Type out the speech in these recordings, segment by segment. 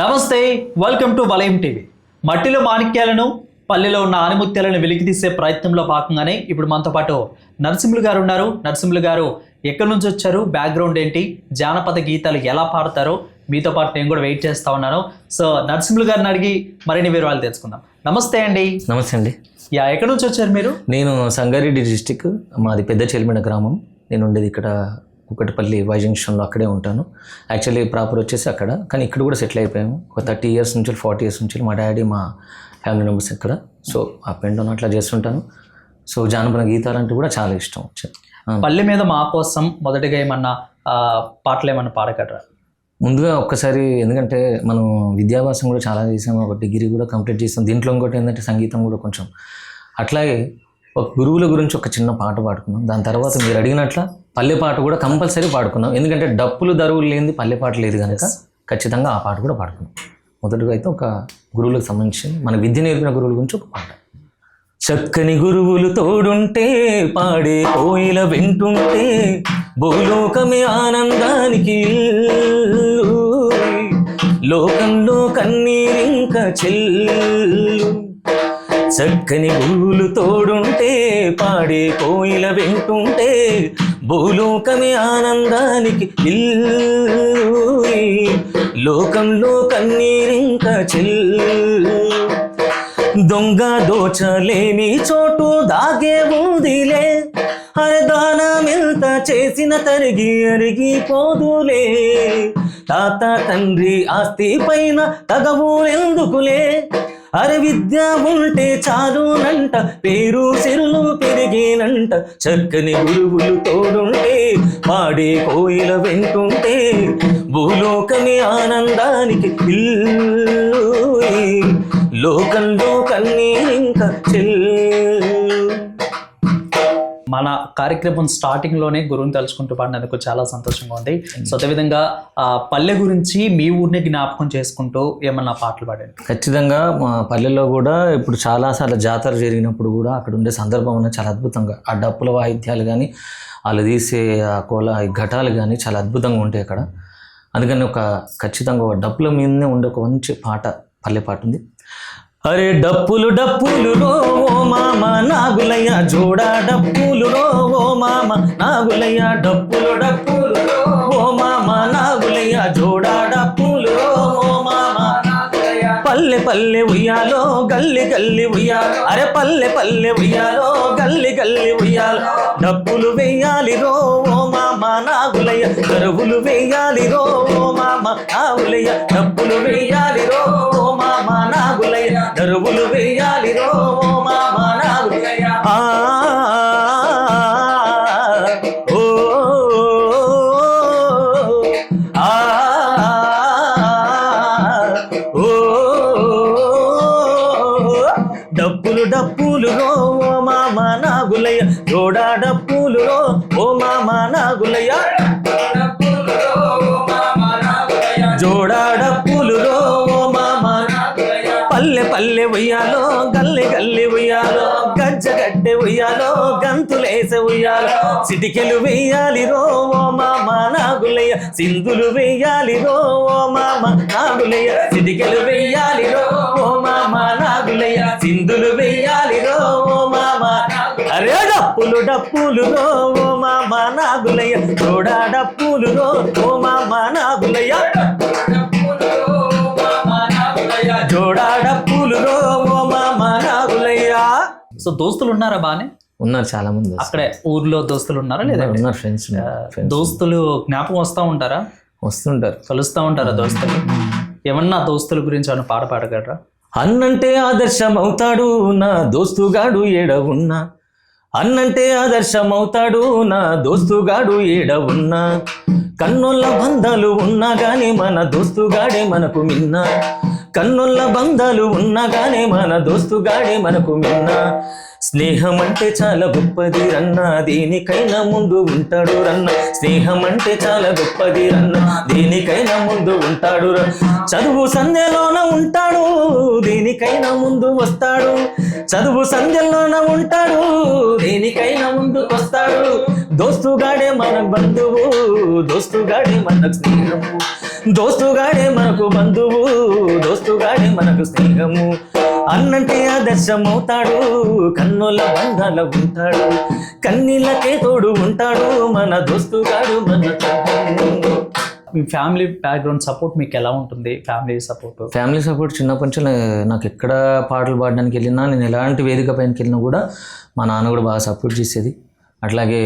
నమస్తే welcome to వలయం TV మట్టిలో మాణిక్యాలను పల్లెలో ఉన్న ఆనిముత్యాలను వెలికితీసే ప్రయత్నంలో భాగంగానే ఇప్పుడు మనతో పాటు నరసింహులు గారు ఉన్నారు. నరసింహులు గారు ఎక్కడి నుంచి వచ్చారు? బ్యాక్గ్రౌండ్ ఏంటి? జానపద గీతాలు ఎలా పాడతారో మీతో పాటు నేను కూడా వెయిట్ చేస్తా ఉన్నాను. సో నరసింహులు గారిని అడిగి మరిన్ని వివరాలు తెలుసుకుందాం. నమస్తే అండి. నమస్తే అండి. యా ఎక్కడి నుంచి వచ్చారు మీరు? నేను సంగారెడ్డి డిస్టిక్ మాది పెద్ద చెలిమిన గ్రామం. నేను ఉండేది ఇక్కడ కుక్కటిపల్లి వై జంక్షన్లో అక్కడే ఉంటాను. యాక్చువల్లీ ప్రాపర్ వచ్చేసి అక్కడ. కానీ ఇక్కడ కూడా సెటిల్ అయిపోయాము. ఒక థర్టీ ఇయర్స్ నుంచి ఫార్టీ ఇయర్స్ నుంచి మా డాడీ మా ఫ్యామిలీ మెంబర్స్ ఇక్కడ. సో అప్ అండ్ డౌన్ అట్లా చేస్తుంటాను. సో జానపద గీతాలు అంటే కూడా చాలా ఇష్టం. ఆ, పల్లె మీద మా కోసం మొదటిగా ఏమన్నా ఆ, పాటలు ఏమన్నా పాడగలరా? ముందుగా ఒక్కసారి ఎందుకంటే మనం విద్యాభ్యాసం కూడా చాలా చేసాము. ఒక డిగ్రీ కూడా కంప్లీట్ చేసాం. దీంట్లో ఇంకోటి ఏంటంటే సంగీతం కూడా కొంచెం. అట్లాగే ఒక గురువుల గురించి ఒక చిన్న పాట పాడుకున్నాం. దాని తర్వాత మీరు అడిగినట్ల పల్లె పాట కూడా కంపల్సరీ పాడుకున్నాం ఎందుకంటే డప్పులు దరువులు లేనిది పల్లె పాట లేదు కనుక ఖచ్చితంగా ఆ పాట కూడా పాడుకున్నాం మొదటగా అయితే ఒక గురువులకు సంబంధించి మన విద్య నేర్పిన గురువుల గురించి ఒక పాట. చక్కని గురువులు తోడుంటే పాడే కోయిల వింటుంటే భూలోకమే ఆనందానికి. లోకంలో కన్నీరింక చెల్లు. చక్కని గురువులు తోడుంటే పాడే కోయిల వింటుంటే భూలోకమే ఆనందానికి లోకంలో కన్నీరింక చెల్లు. దొంగ దోచలేని చోటు దాగే ఉందిలే అరే దానమెంత చేసిన తరిగి అరిగిపోదులే. తాత తండ్రి ఆస్తి పైన తగవు ఎందుకులే అరే విద్య ఉంటే చాలునంట పేరు సిరులు పెరిగినంట చక్కని గురువులు తోడుంటే పాడే కోయిల వెంటుంటే భూలోకమే ఆనందానికి ఇల్లు. లోకంలో కన్నీరింక చెల్లు. మన కార్యక్రమం స్టార్టింగ్లోనే గురువుని తలుచుకుంటూ పాడినందుకు చాలా సంతోషంగా ఉంది. సో అదేవిధంగా ఆ, పల్లె గురించి మీ ఊరిని జ్ఞాపకం చేసుకుంటూ ఏమన్నా పాటలు పాడాను ఖచ్చితంగా మా పల్లెల్లో కూడా ఇప్పుడు చాలాసార్లు జాతర జరిగినప్పుడు కూడా అక్కడ ఉండే సందర్భం అనేది చాలా అద్భుతంగా ఆ డప్పుల వాయిద్యాలు కానీ వాళ్ళు తీసే ఆ కోల ఈ ఘటాలు కానీ చాలా అద్భుతంగా ఉంటాయి అక్కడ. అందుకని ఒక ఖచ్చితంగా ఒక డప్పుల మీదనే ఉండే ఒక మంచి పాట పల్లె పాట ఉంది. అరే డప్పులు డప్పులు రో ఓ మామ నాగులయ్య జోడా డప్పులు రో ఓ మామ నాగులయ్య డప్పులు డప్పులు ఓ మామ నాగులయ్య జోడా డప్పులు రో ఓ మామ పల్లె పల్లె ఉయ్యాలో గల్లి గల్లి ఉయ్యాలో. అరే పల్లె పల్లె ఉయ్యాలో గల్లి గల్లి ఉయ్యాలో. డబ్బులు వెయ్యాలి రో ఓ మామ నాగులయ్య. కరువులు వెయ్యాలి రో ఓ మామ నాగులయ్య. డబ్బులు వెయ్యాలి రో ఓ మామ నాగులయ్య. దరువులు వేయాలి రో మా మామ ఉయ్యాలో గల్లి గల్లి ఉయ్యాలో గజ్జ గడ్డె ఉయ్యాలో గంతులేసే ఉయ్యాలో. సిటికెలు వెయ్యాలి రో ఓ మామ నాగులయ్య. సింధులు వెయ్యాలి రో ఓ మామ నాగులయ్య. సిటికెలు వెయ్యాలి రో ఓ మామ నాగులయ్య. సింధులు వెయ్యాలి రో ఓ మామ అరే డప్పులు డప్పులు రో ఓ మామ నాగులయ్య. తోడా డప్పులు రో ఓ మామ నాగులయ్య. సో దోస్తులు ఉన్నారా బానే? ఉన్నారు చాలా మంది అక్కడే ఊర్లో దోస్తులు ఉన్నారా లేదా? ఉన్నారు ఫ్రెండ్స్ దోస్తులు జ్ఞాపకం వస్తూ ఉంటారా? వస్తుంటారు. కలుస్తూ ఉంటారా దోస్తులు? ఏమన్నా దోస్తుల గురించి ఏమన్నా పాట పాడగలరా? అన్నంటే ఆదర్శం అవుతాడు నా దోస్తుగాడు ఏడ ఉన్నా. అన్నంటే ఆదర్శం అవుతాడు నా దోస్తుగాడు ఏడ ఉన్నా. కన్నుల బంధాలు ఉన్నా గాని మన దోస్తుగాడే మనకు మిన్నా. కన్నుల్ల బంధాలు ఉన్నగానే మన దోస్తుగాడే మనకు మిన్న. స్నేహం అంటే చాలా గొప్పది రన్న దేనికైనా ముందు ఉంటాడు రన్న. స్నేహం అంటే చాలా గొప్పది రన్న దేనికైనా ముందు ఉంటాడు ర చదువు సంధ్యలోన ఉంటాడు దేనికైనా ముందు వస్తాడు. చదువు సంధ్యలోన ఉంటాడు దేనికైనా ముందు వస్తాడు. దోస్తుగాడే మన బంధువు దోస్తుగాడే మన స్నేహము. దోస్తుగాడే మనకు బంధువు దోస్తుగాడే మనకు స్నేహము. అన్నంటే ఆదర్శమవుతాడు కన్నుల బంధాల ఉంటాడు. కన్నీళ్ళకే తోడు ఉంటాడు మన దోస్తుగాడు మన. మీ ఫ్యామిలీ బ్యాక్గ్రౌండ్ సపోర్ట్ మీకు ఎలా ఉంటుంది? Family support. ఫ్యామిలీ సపోర్ట్ చిన్నప్పటి నుంచి నాకు ఎక్కడ పాటలు పాడడానికి వెళ్ళినా నేను ఎలాంటి వేదిక పైనకి వెళ్ళినా కూడా మా నాన్న కూడా బాగా సపోర్ట్ చేసేది. అట్లాగే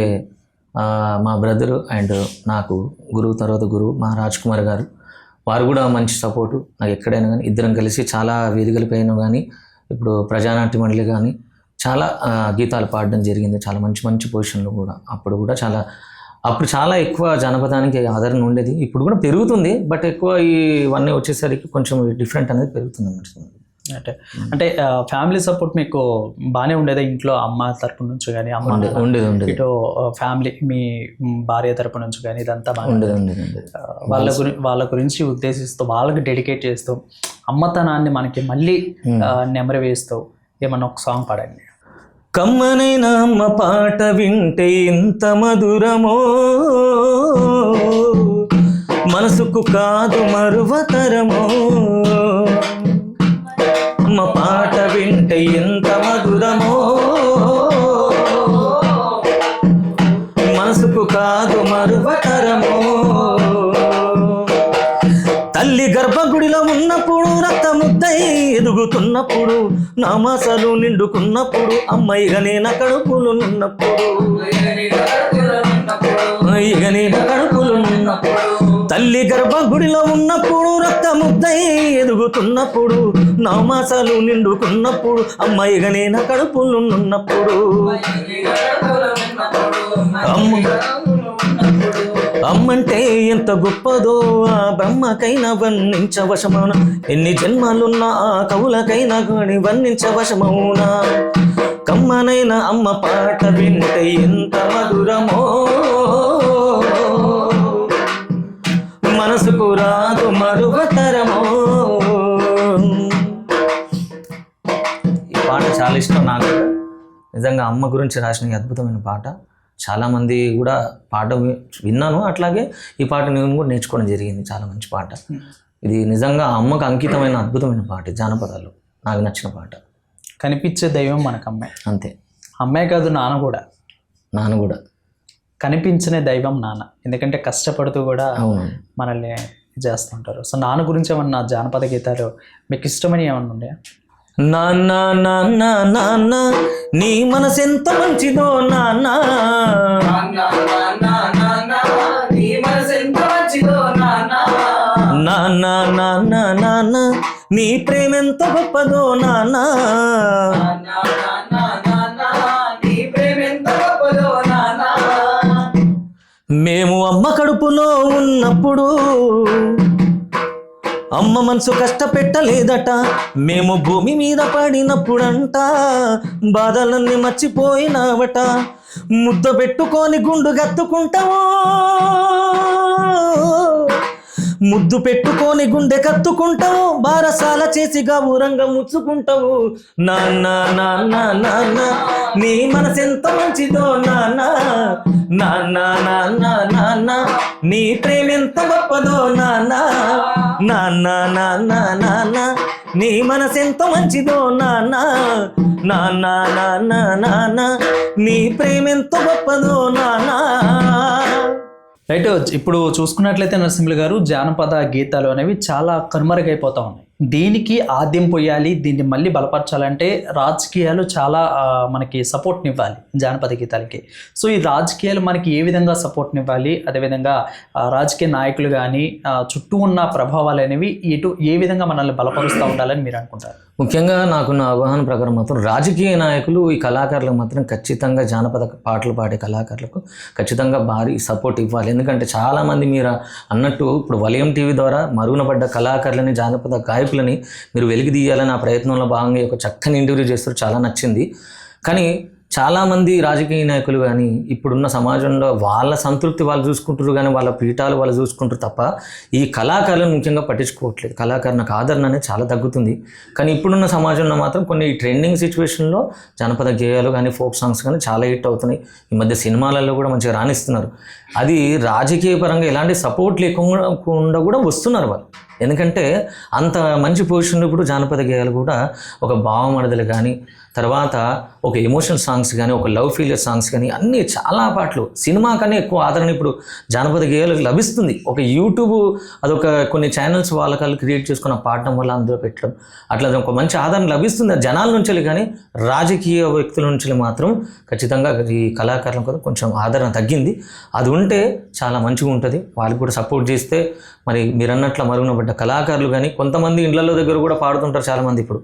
మా బ్రదరు అండ్ నాకు గురువు తర్వాత గురువు మా రాజ్ కుమార్ గారు. వారు కూడా మంచి సపోర్టు. నాకు ఎక్కడైనా కానీ ఇద్దరం కలిసి చాలా వేదికలపైన కానీ ఇప్పుడు ప్రజానాట్య మండలి కానీ చాలా గీతాలు పాడడం జరిగింది. చాలా మంచి మంచి పొజిషన్లో కూడా. అప్పుడు కూడా చాలా అప్పుడు చాలా ఎక్కువ జానపదానికి ఆదరణ ఉండేది. ఇప్పుడు కూడా పెరుగుతుంది. బట్ ఎక్కువ ఈ ఇవన్నీ వచ్చేసరికి కొంచెం డిఫరెంట్ అనేది పెరుగుతుంది అన్నమాట అంటే అంటే ఫ్యామిలీ సపోర్ట్ మీకు బాగానే ఉండేదా ఇంట్లో అమ్మ తరపు నుంచి కానీ అమ్మ ఉండేది ఉండేది. ఇటు ఫ్యామిలీ మీ భార్య తరపు నుంచి కానీ ఇదంతా బాగా ఉండేది ఉండేది. వాళ్ళ గురి వాళ్ళ గురించి ఉద్దేశిస్తూ వాళ్ళకి డెడికేట్ చేస్తూ అమ్మతనాన్ని మనకి మళ్ళీ ఆ, నెమరు వేస్తూ ఏమన్నా ఒక సాంగ్ పాడండి. కమ్మనైన అమ్మ పాట వింటే ఇంత మధురమో? మనసుకు కాదు మరువతరమో అమ్మ పాట వింటే ఎంత మధురమో. మనసుకు కాదు మరువతరమో. తల్లి గర్భగుడిలో ఉన్నప్పుడు రక్తముద్దై ఎదుగుతున్నప్పుడు నామాసలు నిండుకున్నప్పుడు అమ్మాయిగా నేను కడుపులు ఉన్నప్పుడు. ఇక నేను కడుపులు ఉన్నప్పుడు. తల్లి గర్భగుడిలో ఉన్నప్పుడు రక్తముద్దై ఎదుగుతున్నప్పుడు నామాసాలు నిండుకున్నప్పుడు అమ్మాయిగా నేను కడుపులు ఉన్నప్పుడు అమ్మ అమ్మంటే ఎంత గొప్పదో ఆ బ్రహ్మకైనా వర్ణించవశమౌన ఎన్ని జన్మాలున్నా ఆ కవులకైనా కానీ వర్ణించవశమౌనా కమ్మనైన అమ్మ పాట వింటే ఎంత మధురమో. మనసుకు రాదు మరువతరమో. ఈ పాట చాలా ఇష్టం నాకు. నిజంగా అమ్మ గురించి రాసిన ఈ అద్భుతమైన పాట. చాలామంది కూడా పాట విన్నాను. అట్లాగే ఈ పాట నేను కూడా నేర్చుకోవడం జరిగింది. చాలా మంచి పాట. ఇది నిజంగా అమ్మకు అంకితమైన అద్భుతమైన పాట. జానపదాలు. నాకు నచ్చిన పాట. కనిపించే దైవం మనకు అమ్మాయి అంతే. అమ్మాయి కాదు నాన్న కూడా. నాన్న కూడా. కనిపించనే దైవం నాన్న. ఎందుకంటే కష్టపడుతూ కూడా మనల్ని చేస్తుంటారు. సో నాన్న గురించి ఏమన్నా జానపద గీతాలు మీకు ఇష్టమని ఏమన్నా ఉన్నాయా? నాన్న నాన్న నాన్న నీ మనసెంత మంచిదో నాన్న. నాన్న నాన్న నాన్న నీ ప్రేమెంత గొప్పదో నాన్న మేము అమ్మ కడుపులో ఉన్నప్పుడు అమ్మ మనసు కష్టపెట్టలేదట. మేము భూమి మీద పడినప్పుడంట. బాధలన్నీ మర్చిపోయినావట. ముద్ద పెట్టుకొని గుండు గత్తుకుంటావో. ముద్దు పెట్టుకొని గుండె కత్తుకుంటావు బారసాల చేసి గౌరంగా ముచ్చుకుంటావు నాన్న నాన్న నాన్న నీ మనసెంత మంచిదో నాన్న నాన్న నాన్న నాన్న నీ ప్రేమెంత గొప్పదో నాన్న నాన్న నాన్న నాన్న నీ మనసెంత మంచిదో నాన్న నాన్న నాన్న నాన్న నీ ప్రేమెంత గొప్పదో నాన్న రైట్ ఇప్పుడు చూసుకున్నట్లయితే నరసింహులు గారు జానపద గీతాలు అనేవి చాలా కనుమరుగైపోతా ఉన్నాయి. దీనికి ఆద్యం పోయాలి దీన్ని మళ్ళీ బలపరచాలంటే రాజకీయాలు చాలా మనకి సపోర్ట్నివ్వాలి జానపద గీతాలకి. సో ఈ రాజకీయాలు మనకి ఏ విధంగా సపోర్ట్నివ్వాలి అదేవిధంగా రాజకీయ నాయకులు కానీ చుట్టూ ఉన్న ప్రభావాలు అనేవి ఎటు ఏ విధంగా మనల్ని బలపరుస్తూ ఉండాలని మీరు అనుకుంటారు? ముఖ్యంగా నాకున్న అవగాహన ప్రకారం మాత్రం రాజకీయ నాయకులు ఈ కళాకారులకు మాత్రం ఖచ్చితంగా జానపద పాటలు పాడే కళాకారులకు ఖచ్చితంగా భారీ సపోర్ట్ ఇవ్వాలి. ఎందుకంటే చాలామంది మీరు అన్నట్టు ఇప్పుడు వలయం టీవీ ద్వారా మరుగున పడ్డ కళాకారులని జానపద గాయకులని మీరు వెలిగిదీయాలని ఆ ప్రయత్నంలో భాగంగా ఒక చక్కని ఇంటర్వ్యూ చేస్తారు. చాలా నచ్చింది. కానీ చాలామంది రాజకీయ నాయకులు కానీ ఇప్పుడున్న సమాజంలో వాళ్ళ సంతృప్తి వాళ్ళు చూసుకుంటారు కానీ వాళ్ళ పీఠాలు వాళ్ళు చూసుకుంటారు తప్ప ఈ కళాకారులను ముఖ్యంగా పట్టించుకోవట్లేదు. కళాకారులకు ఆదరణ అనేది చాలా తగ్గుతుంది. కానీ ఇప్పుడున్న సమాజంలో మాత్రం కొన్ని ట్రెండింగ్ సిచ్యువేషన్లో జానపద గేయాలు కానీ ఫోక్ సాంగ్స్ కానీ చాలా హిట్ అవుతున్నాయి. ఈ మధ్య సినిమాలలో కూడా మంచిగా రాణిస్తున్నారు. అది రాజకీయ పరంగా ఎలాంటి సపోర్ట్ లేకుండా కూడా వస్తున్నారు వాళ్ళు. ఎందుకంటే అంత మంచి పొజిషన్లో ఇప్పుడు జానపద గేయాలు కూడా ఒక భావమడదలు కానీ తర్వాత ఒక ఎమోషనల్ సాంగ్స్ కానీ ఒక లవ్ ఫీలియర్ సాంగ్స్ కానీ అన్నీ చాలా పాటలు. సినిమా కన్నా ఎక్కువ ఆదరణ ఇప్పుడు జానపద గేయాలకు లభిస్తుంది. ఒక యూట్యూబ్ అదొక కొన్ని ఛానల్స్ వాళ్ళకాలు క్రియేట్ చేసుకున్న పాడడం వల్ల అందులో పెట్టడం. అట్లా ఒక మంచి ఆదరణ లభిస్తుంది. జనాల నుంచి కానీ రాజకీయ వ్యక్తుల నుంచి మాత్రం ఖచ్చితంగా ఈ కళాకారులకు కూడా కొంచెం ఆదరణ తగ్గింది. అది ఉంటే చాలా మంచిగా ఉంటుంది. వాళ్ళకి కూడా సపోర్ట్ చేస్తే మరి మీరు అన్నట్లు మరుగున పడ్డ కళాకారులు కానీ కొంతమంది ఇళ్ళలో దగ్గర కూడా పాడుతుంటారు చాలామంది ఇప్పుడు.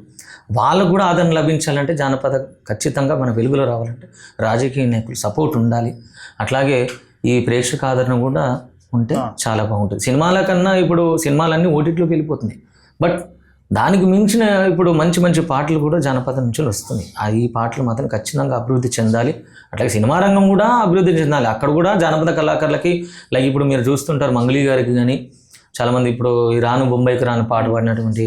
వాళ్ళకు కూడా ఆదరణ లభించాలంటే జానపద ఖచ్చితంగా మన వెలుగులో రావాలంటే రాజకీయ నాయకులు సపోర్ట్ ఉండాలి. అట్లాగే ఈ ప్రేక్షక ఆదరణ కూడా ఉంటే చాలా బాగుంటుంది. సినిమాల కన్నా ఇప్పుడు సినిమాలన్నీ ఓటీటీలోకి వెళ్ళిపోతున్నాయి. బట్ దానికి మించిన ఇప్పుడు మంచి మంచి పాటలు కూడా జానపద నుంచి వస్తున్నాయి. ఆ ఈ పాటలు మాత్రం ఖచ్చితంగా అభివృద్ధి చెందాలి. అట్లాగే సినిమా రంగం కూడా అభివృద్ధి చెందాలి. అక్కడ కూడా జానపద కళాకారులకి లైక్ ఇప్పుడు మీరు చూస్తుంటారు మంగళి గారికి కానీ చాలామంది ఇప్పుడు ఈ రాను బొంబాయికి రాను పాట పాడినటువంటి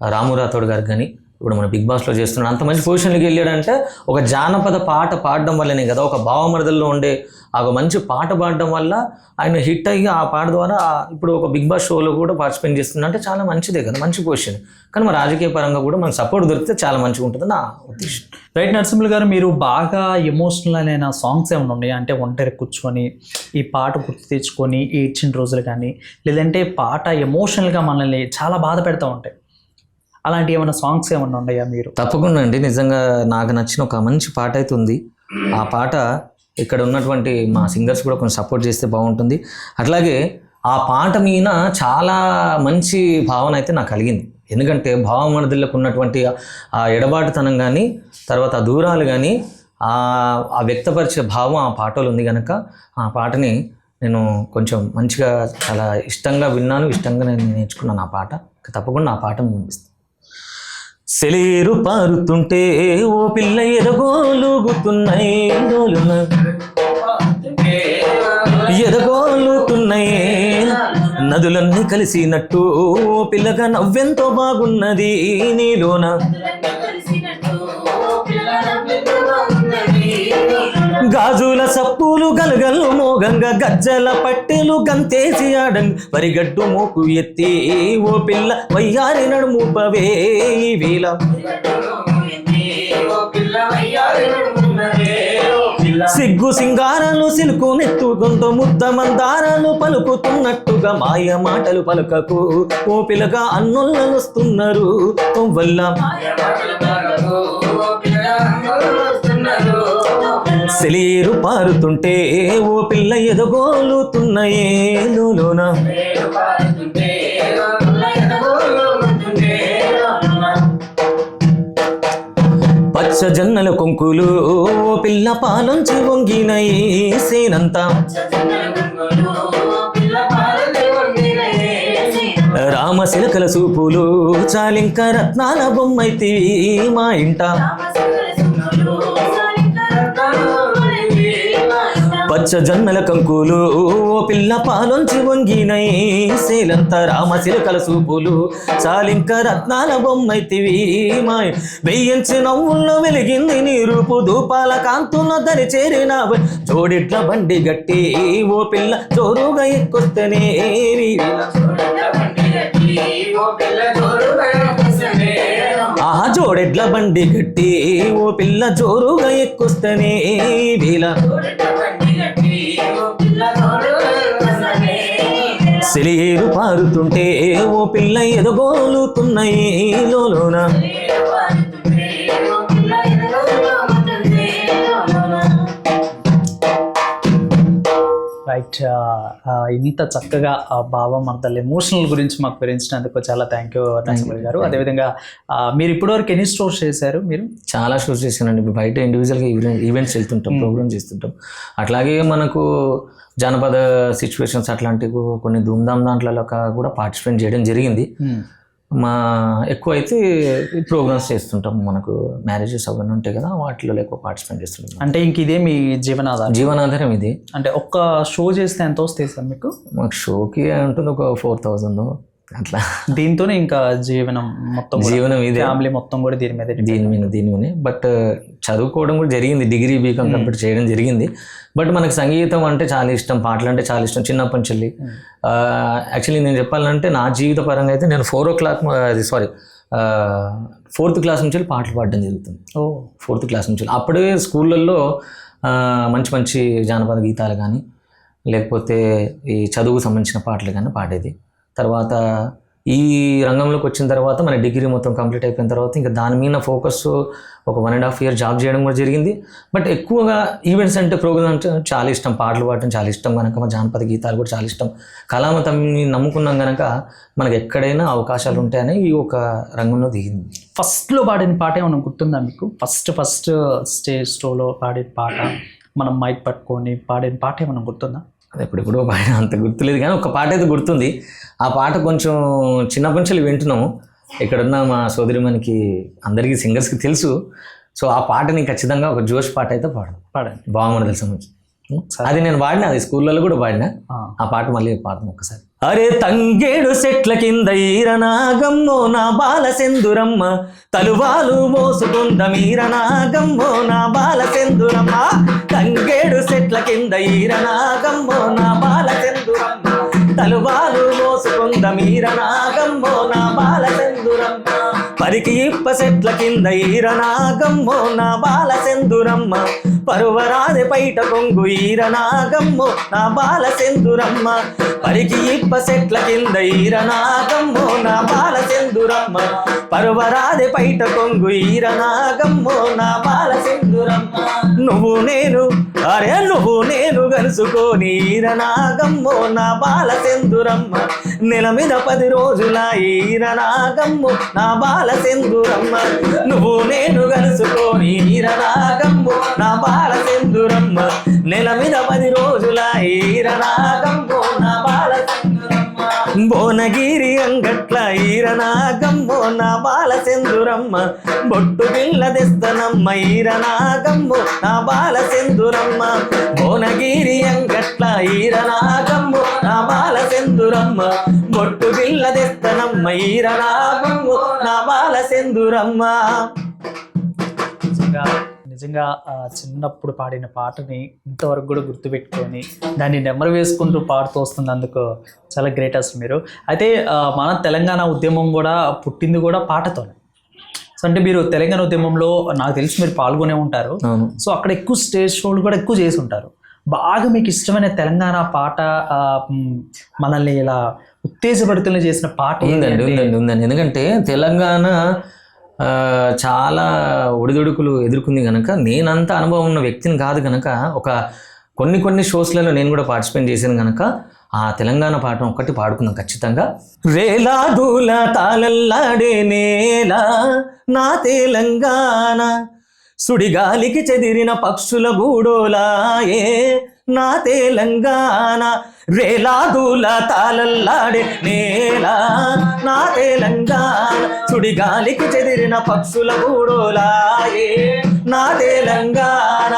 రాము రాథోడ్ గారికి కానీ ఇప్పుడు మన బిగ్ బాస్లో చేస్తున్నాడు అంత మంచి పొజిషన్కి వెళ్ళాడంటే ఒక జానపద పాట పాడడం వల్లనే కదా ఒక భావమరదల్లో ఉండే ఆ ఒక మంచి పాట పాడడం వల్ల ఆయన హిట్ అయ్యి ఆ పాట ద్వారా ఇప్పుడు ఒక బిగ్ బాస్ షోలో కూడా పార్టిసిపేట్ చేస్తున్నా అంటే చాలా మంచిదే కదా మంచి పొజిషన్. కానీ మన రాజకీయ పరంగా కూడా మనం సపోర్ట్ దొరికితే చాలా మంచిగా ఉంటుంది నా ఉద్దేశం. రైట్ నరసింహులు గారు మీరు బాగా ఎమోషనల్ అయిన సాంగ్స్ ఏమైనా ఉన్నాయా? అంటే ఒంటరి కూర్చొని ఈ పాట గుర్తు తెచ్చుకొని ఏడ్చిన రోజులు కానీ లేదంటే పాట ఎమోషనల్గా మనల్ని చాలా బాధ పెడతా ఉంటాయి. అలాంటి ఏమైనా సాంగ్స్ ఏమైనా ఉన్నాయా మీరు? తప్పకుండా అండి. నిజంగా నాకు నచ్చిన ఒక మంచి పాట అయితే ఉంది. ఆ పాట ఇక్కడ ఉన్నటువంటి మా సింగర్స్ కూడా కొంచెం సపోర్ట్ చేస్తే బాగుంటుంది. అట్లాగే ఆ పాట మీద చాలా మంచి భావన అయితే నాకు కలిగింది. ఎందుకంటే భావమనదులకు ఉన్నటువంటి ఆ ఎడబాటుతనం కానీ తర్వాత ఆ దూరాలు కానీ ఆ వ్యక్తపరిచే భావం ఆ పాటలో ఉంది కనుక ఆ పాటని నేను కొంచెం మంచిగా చాలా ఇష్టంగా విన్నాను. ఇష్టంగా నేను నేర్చుకున్నాను ఆ పాట. తప్పకుండా ఆ పాట వినిపిస్తాను. సెలేరు పారుతుంటే ఓ పిల్ల ఎదగోలుగుతున్నాయి డోలున. ఎదగోలుతున్నాయి నదులన్నీ కలిసినట్టు ఓ పిల్లగా నవ్వెంతో బాగున్నది నీలోన గాజుల సప్పులు గలగల్లు మోగంగా గజ్జల పట్టెలు గంతేసి ఆడంగ వరిగడ్డు మోకు ఎత్తి ఓ పిల్ల వయ్యారి నడుము పవే వీల సిగ్గు సింగారాలు సిలుకు నెత్తు గొంతు ముద్ద మందారాలు పలుకుతున్నట్టుగా మాయ మాటలు పలుకకు. ఓ పిల్లగా అన్నొల్లలు వస్తున్నారు వల్ల సెలీరు పారుతుంటే ఓ పిల్ల ఎదగోలుతున్నాయే లోన పచ్చ జన్నల కొంకులు ఓ పిల్ల పాలంచి వంగినై సేనంతా. రామశిలకల సూపులు చాలింక రత్నాల బొమ్మైతివి మా ఇంట. పచ్చ జొన్నల కంకులు ఓ పిల్ల పాలొంచి వంగినై సేలంత రామశిలకల సూపులు. చాలింక రత్నాల బొమ్మైతివి మాయ వెయ్యించి నవ్వుల్లో వెలిగింది నీ రూపు దూపాల కాంతున్న దరి చేరిన జోడిట్ల బండి గట్టి ఓ పిల్ల చోరుగా ఎక్కుస్తేనే ఆ జోడెడ్ల బండి గట్టి ఓ పిల్ల జోరుగా ఎక్కుస్తేనే వీల సెలియేరు పారుతుంటే ఓ పిల్ల ఎదగోలుతున్నాయి లోన రైట్ ఇంత చక్కగా ఆ భావం అంత ఎమోషనల్ గురించి మాకు వివరించినందుకు చాలా థ్యాంక్ యూ నరసింహులు గారు. అదేవిధంగా మీరు ఇప్పటివరకు ఎన్ని స్టోర్స్ చేశారు మీరు? చాలా షోస్ చేశానండి. బయట ఇండివిజువల్గా ఈవెంట్స్ వెళ్తుంటాం ప్రోగ్రామ్స్ చేస్తుంటాం. అట్లాగే మనకు జానపద సిచ్యువేషన్స్ అట్లాంటివి కొన్ని ధూమ్ధామ్ దాంట్లో కూడా పార్టిసిపేట్ చేయడం జరిగింది. మా ఎక్కువ అయితే ప్రోగ్రామ్స్ చేస్తుంటాం. మనకు మ్యారేజెస్ అవన్నీ ఉంటాయి కదా వాటిలో ఎక్కువ పార్టిసిపేట్ చేస్తుంటాం. అంటే ఇంక ఇదే మీ జీవనాధారం? జీవనాధారం ఇది. అంటే ఒక్క షో చేస్తే ఎంత వస్తాయి సార్ మీకు? మాకు షోకి ఉంటుంది ఒక ఫోర్ థౌజండ్ అట్లా. దీంతోనే ఇంకా జీవనం మొత్తం జీవనం ఇదే. ఫ్యామిలీ మొత్తం కూడా దీని మీద దీని మీద దీని మీద. బట్ చదువుకోవడం కూడా జరిగింది. డిగ్రీ బీకామ్ కంప్లీట్ చేయడం జరిగింది. బట్ మనకు సంగీతం అంటే చాలా ఇష్టం పాటలు అంటే చాలా ఇష్టం. చిన్నప్పటి నుంచి యాక్చువల్లీ నేను చెప్పాలంటే నా జీవిత పరంగా అయితే నేను ఫోర్ ఓ క్లాక్ అది సారీ ఫోర్త్ క్లాస్ నుంచి పాటలు పాడడం జరుగుతుంది. ఓ. ఫోర్త్ క్లాస్ నుంచి అప్పుడే స్కూళ్ళల్లో ఆ, మంచి మంచి జానపద గీతాలు కానీ లేకపోతే ఈ చదువుకు సంబంధించిన పాటలు కానీ పాడేది. తర్వాత ఈ రంగంలోకి వచ్చిన తర్వాత మన డిగ్రీ మొత్తం కంప్లీట్ అయిపోయిన తర్వాత ఇంకా దాని మీద ఫోకస్ ఒక one and half year job చేయడం కూడా జరిగింది. బట్ ఎక్కువగా ఈవెంట్స్ అంటే ప్రోగ్రామ్ అంటే చాలా ఇష్టం. పాటలు పాడటం చాలా ఇష్టం. కనుక మా జానపద గీతాలు కూడా చాలా ఇష్టం. కళామతాన్ని నమ్ముకున్నాం కనుక మనకు ఎక్కడైనా అవకాశాలు ఉంటాయని ఈ ఒక రంగంలో దిగింది. ఫస్ట్లో పాడిన పాట ఏమైనా గుర్తుందా మీకు? ఫస్ట్ ఫస్ట్ స్టేజ్ షోలో పాడిన పాట మనం మైక్ పట్టుకొని పాడిన పాట ఏమైనా గుర్తుందా? అది ఎప్పుడెప్పుడో పాడిన అంత గుర్తులేదు కానీ ఒక పాట అయితే గుర్తుంది. ఆ పాట కొంచెం చిన్నప్పటి నుంచి వింటున్నాము. ఇక్కడున్న మా సోదరిమనికి అందరికీ సింగర్స్కి తెలుసు. సో ఆ పాటని ఖచ్చితంగా ఒక జోష్ పాట అయితే పాడను పాడండి. బాగుంది తెలుసు అది నేను పాడిన అది స్కూళ్ళలో కూడా పాడిన ఆ. పాట మళ్ళీ పాడతాం ఒకసారి అరే తంగేడు చెట్ల కింద ఈరనాగమ్మో నా బాల సెందురమ్మ. తలువాలు మోసుకుంద మీరనాగమ్మో నా బాల సెందురమ్మ. తంగేడు చెట్ల కింద ఈరనాగమ్మో నా బాల సెందురమ్మ. తలువాలు మోసుకుంద మీరనాగమ్మో నా బాల సెందురమ్మ. పరికి ఇప్ప చెట్ల కింద ఈరనాగమ్మో నా బాల సెందురమ్మ. పరువరాది పైట కొంగు ఈరనాగమ్మో నా బాల సెందురమ్మ. పరికి ఇప్ప సెట్ల కింద ఈరనాగమ్మో నా బాల సెందురమ్మ. పరువరాది పైట కొంగు ఈరనాగమ్మో నా బాల సెందురమ్మ. నువ్వు నేను అరే నువ్వు నేను కలుసుకొని ఈరనాగమ్మో నా బాల సెందురమ్మ. నెల మీద పది రోజుల ఈరనాగమ్మో నా బాల సెందురమ్మ నువ్వు నేను కలుసుకొని ఈరనాగమ్మో నా బాలసింధురమ్మ నెల మీద పది రోజుల ఈరనాగంబు నా బాల భువనగిరి అంగట్ల ఈరనాగమ్మో నా బాల సెందురమ్మ బొట్టు పిల్ల తెస్తనమ్మ ఈరనాగమ్మో నా బాల సెందురమ్మ భువనగిరి అంగట్ల ఈరనాగమ్మో నా బాల సెందురమ్మ బొట్టు పిల్ల తెస్తనమ్మ ఈరనాగమ్మో నా బాల సెందురమ్మ నిజంగా చిన్నప్పుడు పాడిన పాటని ఇంతవరకు కూడా గుర్తుపెట్టుకొని దాన్ని నెమరు వేసుకుంటూ పాడుతూ వస్తున్నందుకు చాలా గ్రేట్ అసలు మీరు. అయితే మన తెలంగాణ ఉద్యమం కూడా పుట్టింది కూడా పాటతోనే. సో అంటే మీరు తెలంగాణ ఉద్యమంలో నాకు తెలిసి మీరు పాల్గొనే ఉంటారు. సో అక్కడ ఎక్కువ స్టేజ్ షోలు కూడా ఎక్కువ చేసి ఉంటారు. బాగా మీకు ఇష్టమైన తెలంగాణ పాట మనల్ని ఇలా ఉత్తేజపడుతున్న చేసిన పాట ఉందండి ఉందండి ఉందండి. ఎందుకంటే తెలంగాణ చాలా ఒడిదుడుకులు ఎదుర్కొంది కనుక నేనంత అనుభవం ఉన్న వ్యక్తిని కాదు కనుక ఒక కొన్ని కొన్ని షోస్లలో నేను కూడా పార్టిసిపేట్ చేశాను కనుక ఆ తెలంగాణ పాఠం ఒక్కటి పాడుకుందాం ఖచ్చితంగా. రేలా దూల తాళల్లాడే నేల నా తెలంగాణ సుడిగాలికి చెదిరిన పక్షుల గూడోలాయే నా తెలంగాణ రేలాదుల తాళల్లాడే నేల. నా తెలంగాణ సుడిగాలికి చెదిరిన పక్షుల గూడోలాయే నా తెలంగాణ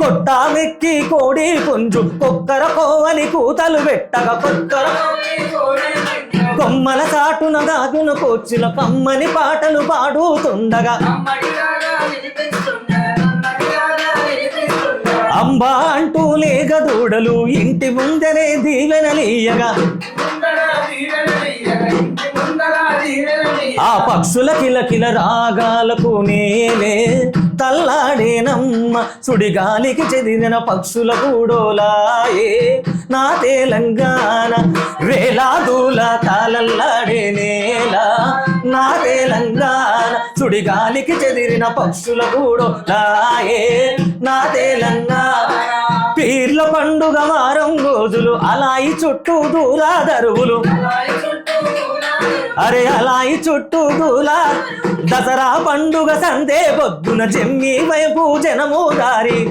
కొట్టామెక్కి కోడి పుంజు కొక్కర కోవని కూతలు పెట్టగా కొక్కర కొమ్మల చాటున దాగున కోచ్చుల కమ్మని పాటలు పాడుతుండగా అంబా అంటూ లేగ దూడలు ఇంటి ముందరే దీవెనలీయగా ఆ పక్షుల కిలకిల రాగాలకు నేలే తల్లాడేనమ్మ సుడిగాలికి చెదిరిన పక్షుల కూడోలాయే నా తెలంగాణ రేలాదుల తలల్లాడే నేలా నా తెలంగాణ సుడిగాలికి చెదిరిన పక్షుల కూడోలాయే నా తెలంగాణ. పీర్ల పండుగ వారం రోజులు అలాయి చుట్టూ దూరా దరువులు. అరే అలాయి చుట్టూ దూలా. దసరా పండుగ సందే పొద్దున చెమ్మి వైపు జనము దారి.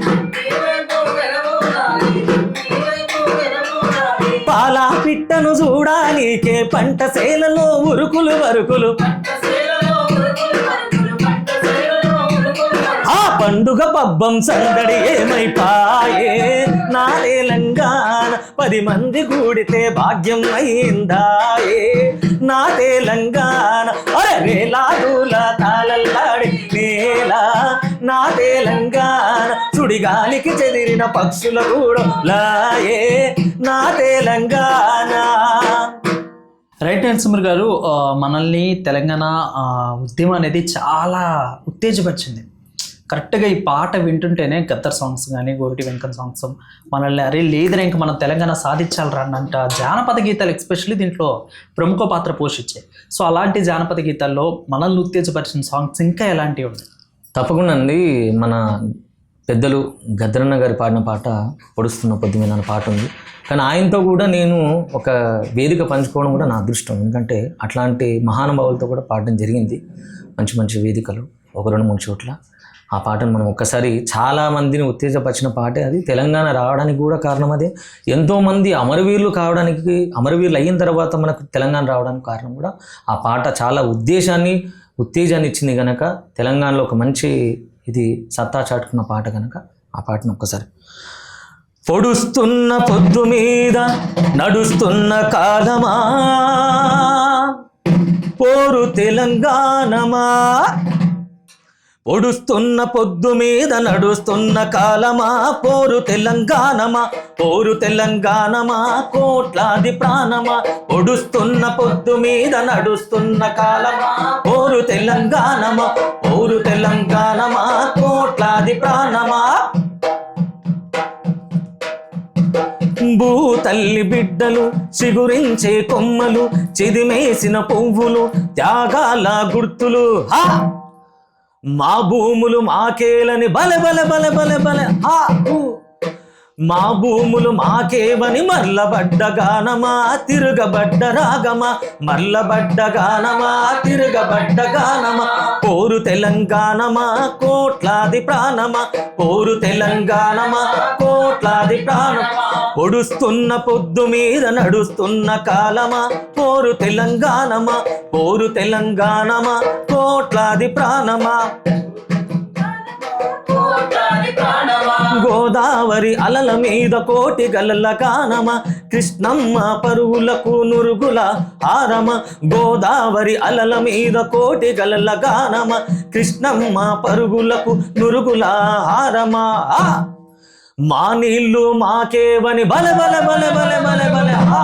పాల పిట్టను చూడానికే పంట సేలలో ఉరుకులు వరుకులు. ఆ పండుగ పబ్బం సందడి ఏమైపాయే? నా తెలంగాణ పది మంది కూడితే భాగ్యం అయిందాయే? నా తెలంగాణ అరే వేలాదుల తాళల్లాడి నేలా నా తెలంగాణ సుడిగాలికి చెదిరిన పక్షుల కూడా లాయే నా తెలంగాణ రైట్ నరసింహ గారు మనల్ని తెలంగాణ ఉద్యమం అనేది చాలా ఉత్తేజపరిచింది. కరెక్ట్గా ఈ పాట వింటుంటేనే గద్దర్ సాంగ్స్ కానీ గోరటి వెంకట సాంగ్స్ మనల్ని అరే లేదురా ఇంకా మనం తెలంగాణ సాధించాలరా అన్నంట జానపద గీతాలు ఎస్పెషల్లీ దీంట్లో ప్రముఖ పాత్ర పోషించాయి. సో అలాంటి జానపద గీతాల్లో మనల్ని ఉత్తేజపరిచిన సాంగ్స్ ఇంకా ఎలాంటివి ఉన్నాయి? తప్పకుండా అండి. మన పెద్దలు గద్దరన్న గారి పాడిన పాట పొడుస్తున్న పొద్దు మీద అనే పాట ఉంది. కానీ ఆయనతో కూడా నేను ఒక వేదిక పంచుకోవడం కూడా నా అదృష్టం. ఎందుకంటే అట్లాంటి మహానుభావులతో కూడా పాడడం జరిగింది. మంచి మంచి వేదికలు ఒక రెండు మూడు చోట్ల. ఆ పాటను మనం ఒక్కసారి చాలా మందిని ఉత్తేజపరిచిన పాటే అది. తెలంగాణ రావడానికి కూడా కారణం అదే. ఎంతోమంది అమరవీరులు కావడానికి అమరవీరులు అయిన తర్వాత మనకు తెలంగాణ రావడానికి కారణం కూడా ఆ పాట. చాలా ఉద్దేశాన్ని ఉత్తేజాన్ని ఇచ్చింది కనుక తెలంగాణలో ఒక మంచి ఇది సత్తా చాటుకున్న పాట కనుక ఆ పాటను ఒక్కసారి. పొడుస్తున్న పొద్దు మీద నడుస్తున్న కాలమా? పోరు తెలంగాణమా? పొడుస్తున్న పొద్దు మీద నడుస్తున్న కాలమా? పోరు తెలంగాణమా? పోరు తెలంగాణమా? కోట్లాది ప్రాణమా? పొడుస్తున్న పొద్దు మీద నడుస్తున్న కాలమా? పోరు తెలంగాణమా? పోరు తెలంగాణమా? కోట్లాది ప్రాణమా? భూ తల్లి బిడ్డలు చిగురించే కొమ్మలు చిదిమేసిన పువ్వులు త్యాగాల గుర్తులు హా! మా భూములు మాకేలని బల బల బల బల బల ఆ మా భూములు మాకేవని మర్లబడ్డగానమా తిరగబడ్డ రాగమా? మర్లబడ్డగానమా తిరగబడ్డగానమా పోరు తెలంగాణమా కోట్లాది ప్రాణమా? పోరు తెలంగాణమా కోట్లాది ప్రాణం పొడుస్తున్న పొద్దు మీద నడుస్తున్న కాలమా? పోరు తెలంగాణమా? పోరు తెలంగాణమా? కోట్లాది ప్రాణమా? గోదావరి అలల మీద కోటి గలల కానమ కృష్ణమ్మ పరువులకు నురుగుల హారమ గోదావరి అలల మీద కోటి గలల గానమ కృష్ణమ్మ పరుగులకు నురుగుల హారమా ఆ! మా నీళ్ళు మాకేవని బల బల బల బల బల బల ఆ!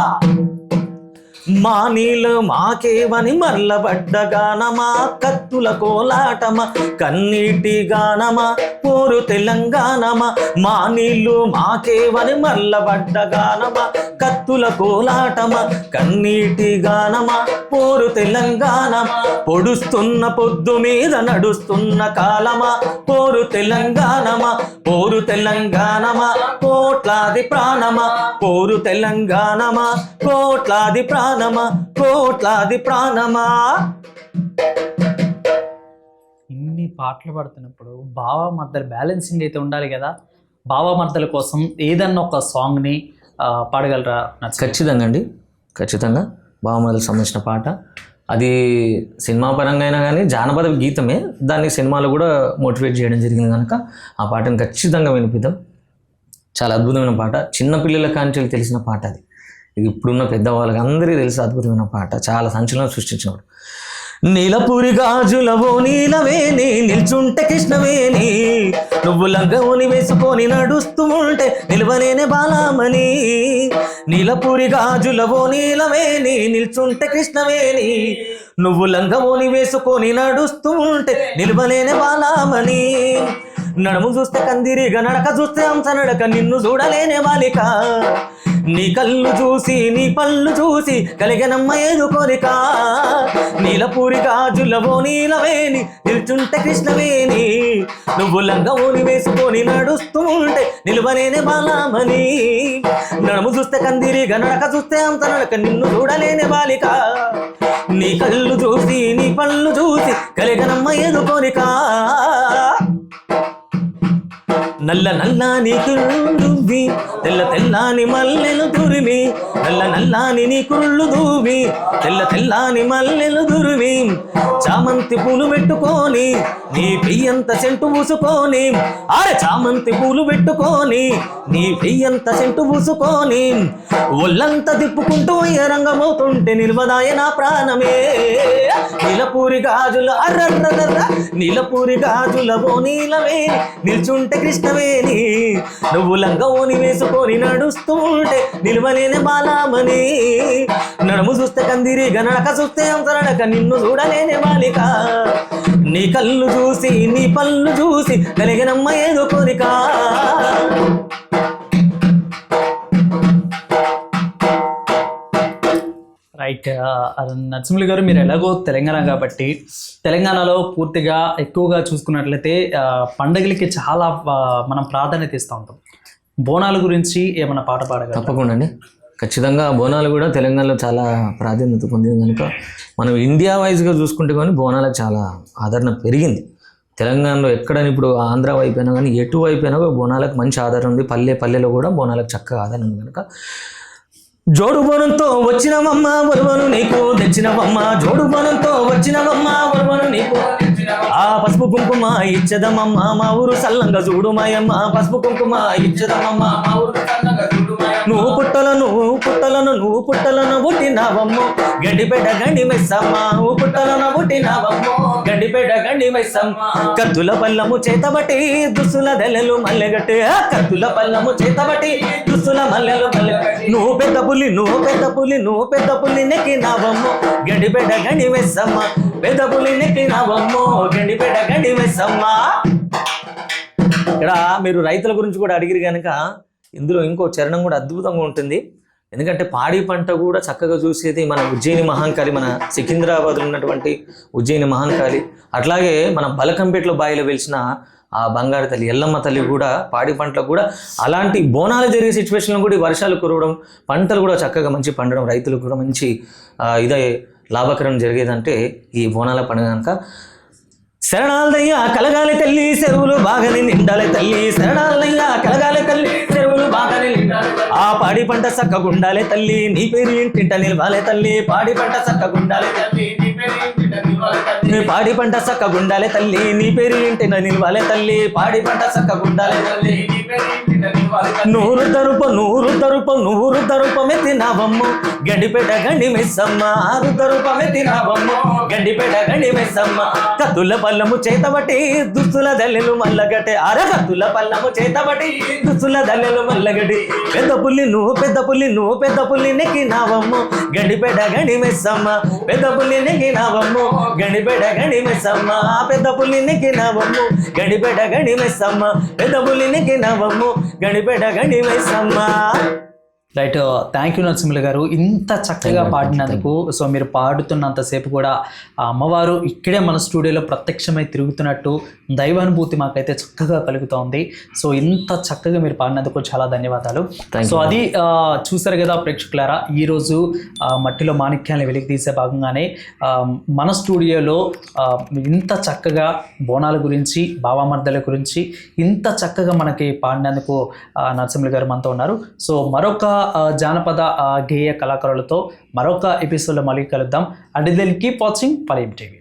మా నీళ్ళు మాకేవని మర్లబడ్డ గానమా కత్తుల కోలాటమా? కన్నీటి గానమా? పోరు తెలంగాణమా? మా నీళ్ళు మాకేవని మర్లబడ్డ గానమా కత్తుల కోలాటమా? కన్నీటి గానమా? పోరు తెలంగాణమా? పొడుస్తున్న పొద్దు మీద నడుస్తున్న కాలమా? పోరు తెలంగాణమా? పోరు తెలంగాణమా? కోట్లాది ప్రాణమా? పోరు తెలంగాణమా? కోట్లాది ప్రాణమా? కోట్లాది ప్రాణమా? ఇన్ని పాటలు పాడుతున్నప్పుడు బావ మద్దలు బ్యాలెన్సింగ్ అయితే ఉండాలి కదా. బావ మద్దల కోసం ఏదన్నా ఒక సాంగ్ని పాడగలరా నచ్చ ఖచ్చితంగా అండి. ఖచ్చితంగా. బావమలకు సంబంధించిన పాట. అది సినిమా పరంగా అయినా కానీ జానపద గీతమే. దాన్ని సినిమాలో కూడా మోటివేట్ చేయడం జరిగింది కనుక ఆ పాటను ఖచ్చితంగా వినిపిద్దాం. చాలా అద్భుతమైన పాట. చిన్న పిల్లల కాంచెలు తెలిసిన పాట అది. ఇప్పుడున్న పెద్దవాళ్ళకి అందరికీ తెలిసి అద్భుతమైన పాట. చాలా సంచలనం సృష్టించినప్పుడు నీలపురి గాజులవో నీలవేని నిల్చుంటే కృష్ణవేని నువ్వు లంగవుని వేసుకొని నడుస్తూ ఉంటే నిలవలేనే బాలామణి. నీలపురి గాజులవో నీలవేని నిల్చుంటే కృష్ణవేని నువ్వు లంగవుని వేసుకొని నడుస్తూ ఉంటే నిలవలేనే బాలామణి. నడుము చూస్తే కందిరిగా నడక చూస్తే అంశ నడక నిన్ను చూడలేనే బాలిక. నీ కళ్ళు చూసి నీ పళ్ళు చూసి కలిగనమ్మ ఏదు కోరిక. నీలపూరి గాజులవో నీలవేని నిల్చుంటే కృష్ణవేణి. నువ్వు లంగవోని వేసుకొని నడుస్తూ ఉంటే నిలువలేనే బాలామని నడుము చూస్తే కందిరిగా నడక చూస్తే అంత నడక నిన్ను చూడలేని బాలిక. నీ కళ్ళు చూసి నీ పళ్ళు చూసి కలిగనమ్మ ఏదు కోరిక. నల్ల నల్లాని కురుళ్ళు తెల్ల తెల్లాని మల్లెలు దురివి నల్ల నల్లాని నీ కుళ్ళు దూవి తెల్ల తెల్లాని మల్లెలు దురివి. చామంతి పూలు పెట్టుకొని నీ పెయ్యంత సెంటు పూసుకొని ఆరే చామంతి పూలు పెట్టుకొని నీ పెయ్యంత సెంటు పూసుకొని ఒళ్ళంతా తిప్పుకుంటూ రంగమవుతుంటే నిల్వదాయ నా ప్రాణమే. నీలపూరి గాజుల అర్రర్ర నీలపూరి గాజుల ఓ నీలవే నిల్చుంటే కృష్ణ కృష్ణవేణి నువ్వు లంగ ఓని వేసుకొని నడుస్తూ ఉంటే నిల్వలేని బాలామని. నడుము చూస్తే కందిరి గనడక చూస్తే అంతరడక నిన్ను చూడలేని బాలిక. నీ కళ్ళు చూసి నీ పళ్ళు చూసి కలిగినమ్మ ఏదో కోరిక. రైట్ నరసింహులు గారు మీరు ఎలాగో తెలంగాణ కాబట్టి తెలంగాణలో పూర్తిగా ఎక్కువగా చూసుకున్నట్లయితే పండగలకి చాలా మనం ప్రాధాన్యత ఇస్తూ ఉంటాం. బోనాల గురించి ఏమైనా పాట పాడగలరా? తప్పకుండా అండి. ఖచ్చితంగా బోనాలు కూడా తెలంగాణలో చాలా ప్రాధాన్యత పొందింది కనుక మనం ఇండియా వైజ్గా చూసుకుంటే కానీ బోనాలకు చాలా ఆదరణ పెరిగింది. తెలంగాణలో ఎక్కడని ఇప్పుడు ఆంధ్ర వైపు అయినా కానీ ఎటు వైపు అయినా కూడా బోనాలకు మంచి ఆదరణ ఉంది. పల్లె పల్లెలో కూడా బోనాలకు చక్కగా ఆదరణ ఉంది కనుక జోడు బోనంతో వచ్చినవమ్మ వరువను నీకు తెచ్చినవమ్మ. జోడు బోనంతో వచ్చినవమ్మ వరువను నీకు పసుపు కుంకుమ ఇచ్చదమమ్మ మా ఊరు సల్లంగా చూడు మాయమ్మ పసుపు కుంకుమ ఇచ్చదమమ్మ మా ఊరు నువ్వు పుట్టలను నువ్వు పుట్టలను నువ్వు పుట్టలను పుట్టినావమ్మో. గడిపెడ గండి మెస్సమ్మ నువ్వు పుట్టలను పుట్టినావమ్మో. గడిపెడ గండి మెస్సమ్మ. కత్తుల పల్లము చేతబట్టి దుస్సుల దెల్లలు మల్లెగట్టి. ఆ కత్తుల పల్లము చేతబట్టి దుస్సుల మల్లెలు మల్లెగట్టి. నువ్వు పెద్ద పులి నువ్వు పెద్ద పులి నువ్వు పెద్ద పులి నెక్కినావమ్మో. గడిపెడ గండి మెస్సమ్మ. పెద్ద నెక్కినవమ్మో నెక్కినావమ్మో గండి మెస్సమ్మ. ఇక్కడ మీరు రైతుల గురించి కూడా అడిగిరు కనుక ఇందులో ఇంకో చరణం కూడా అద్భుతంగా ఉంటుంది. ఎందుకంటే పాడి పంట కూడా చక్కగా చూసేది మన ఉజ్జయిని మహాంకాళి మన సికింద్రాబాద్లో ఉన్నటువంటి ఉజ్జయిని మహాంకాళి. అట్లాగే మన బలకంపేటలో బాయిలో వెలిసిన ఆ బంగారు తల్లి ఎల్లమ్మ తల్లి కూడా పాడి పంటలకు కూడా అలాంటి బోనాలు జరిగే సిచ్యువేషన్లో కూడా వర్షాలు కురవడం పంటలు కూడా చక్కగా మంచి పండడం రైతులకు కూడా మంచి ఇదే లాభకరం జరిగేదంటే ఈ బోనాల పండుగ కనుక శరణాలయ్యా కలగాలి తల్లి చెరువులు బాగానే నిండాలి తల్లి. శరణాలయ్యా కలగాలి తల్లి చెరువులు బాగానే నిండాలి ఆ పాడి పంట చక్కగుండాలి తల్లి. నీ పేరు ఇంటింట నిలవాలి తల్లి. పాడి పంట చక్కగుండాలి తల్లి. నీ పేరు నీ పాడి పంట చక్కగుండాలి తల్లి నీ పేరు ఇంటిన నిల్వాలే తల్లి. పాడి పంట చక్కగుండాలి గుండాలే తల్లి. నూరు తరుప నూరు తరుప నూరు తరుపమెత్తినావమ్ము గడిపెట గండి మెస్సమ్మ ఆరు తరుపమెత్తినావమ్ము గండిపేట గండి మెస్సమ్మ. కత్తుల పల్లము చేతబట్టి దుస్తుల దల్లెలు మల్లగటే అర కత్తుల పల్లము చేతబట్టి దుస్తుల దల్లెలు మల్లగటి పెద్ద పుల్లి నువ్వు పెద్ద పుల్లి నువ్వు పెద్ద పుల్లి నెక్కినావమ్ము. గండిపేట గండి మెస్సమ్మ పెద్ద పుల్లి నెక్కినావమ్ము. గండిపేట గండి పెద్ద పులినికి నెక్కినావమ్ము గండిపేట గండి పెద్ద పులినికి నెక్కినావమ్ము గండిపేట గండి right thank you Narasimhulu garu. ఇంత చక్కగా పాడినందుకు సో మీరు పాడుతున్నంతసేపు కూడా ఆ అమ్మవారు ఇక్కడే మన స్టూడియోలో ప్రత్యక్షమై తిరుగుతున్నట్టు దైవానుభూతి మాకైతే చక్కగా కలుగుతోంది. సో ఇంత చక్కగా మీరు పాడినందుకు చాలా ధన్యవాదాలు. సో అది చూసారు కదా ప్రేక్షకులారా ఈరోజు మట్టిలో మాణిక్యాన్ని వెలికి తీసే భాగంగానే మన స్టూడియోలో ఇంత చక్కగా బోనాల గురించి భావామర్దల గురించి ఇంత చక్కగా మనకి పాడినందుకు నరసింహులు గారు మనతో ఉన్నారు. సో మరొక జానపద గేయ కళాకారులతో మరొక ఎపిసోడ్లో మళ్ళీ కలుద్దాం. And then keep watching Palem TV